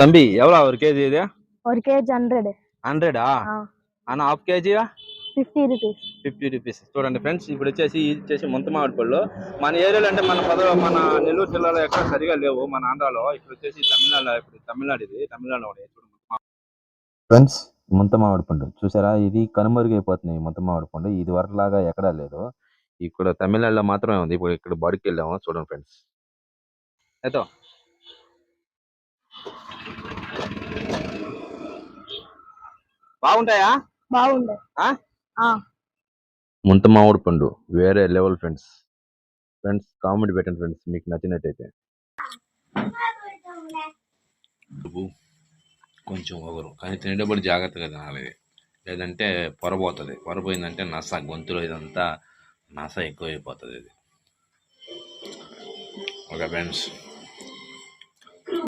தம்பி எவ்வளோ ஒரு கேஜி இது ஒரு కేజీ హండ్రెడ్ హండ్రెడా అన్న half KG fifty rupees fifty rupees చూడండి ఫ్రెండ్స్ ఇప్పుడు వచ్చేసి ఇది వచ్చేసి ముంత మామిడి పళ్ళు మన ఏరియాలో అంటే మన పద మన నెల్లూరు జిల్లాలో ఎక్కడ సరిగా లేవు మన ఆంధ్రాలో ఇప్పుడు వచ్చేసి తమిళనాడు ఇప్పుడు తమిళనాడు ఇది తమిళనాడు ఒకటి. చూడు ముంత మామిడి. ఫ్రెండ్స్ ముంత మామిడి పండు చూసారా ఇది కనుమరుగైపోతుంది ఈ ముంత మామిడి పండు ఇది వరకులాగా ఎక్కడా లేదు ఇక్కడ తమిళనాడులో మాత్రమే ఉంది ఇప్పుడు ఇక్కడ బడికి వెళ్ళాము చూడండి ఫ్రెండ్స్ అయితే బాగుంటాయా? బాగుండే ఆ? ఆ, ముంత మామిడి పండు వేరే లెవెల్ ఫ్రెండ్స్. ఫ్రెండ్స్ కామెడీ పెట్టండి ఫ్రెండ్స్ మీకు నచ్చినట్టయితే. కొంచెం ఒకరు కానీ తినేటప్పుడు జాగ్రత్తగా తినాలి. ఇది. లేదంటే పొరపోతుంది పొరపోయిందంటే నస గొంతులో ఇదంతా నస ఎక్కువైపోతుంది ఇది. Okay friends.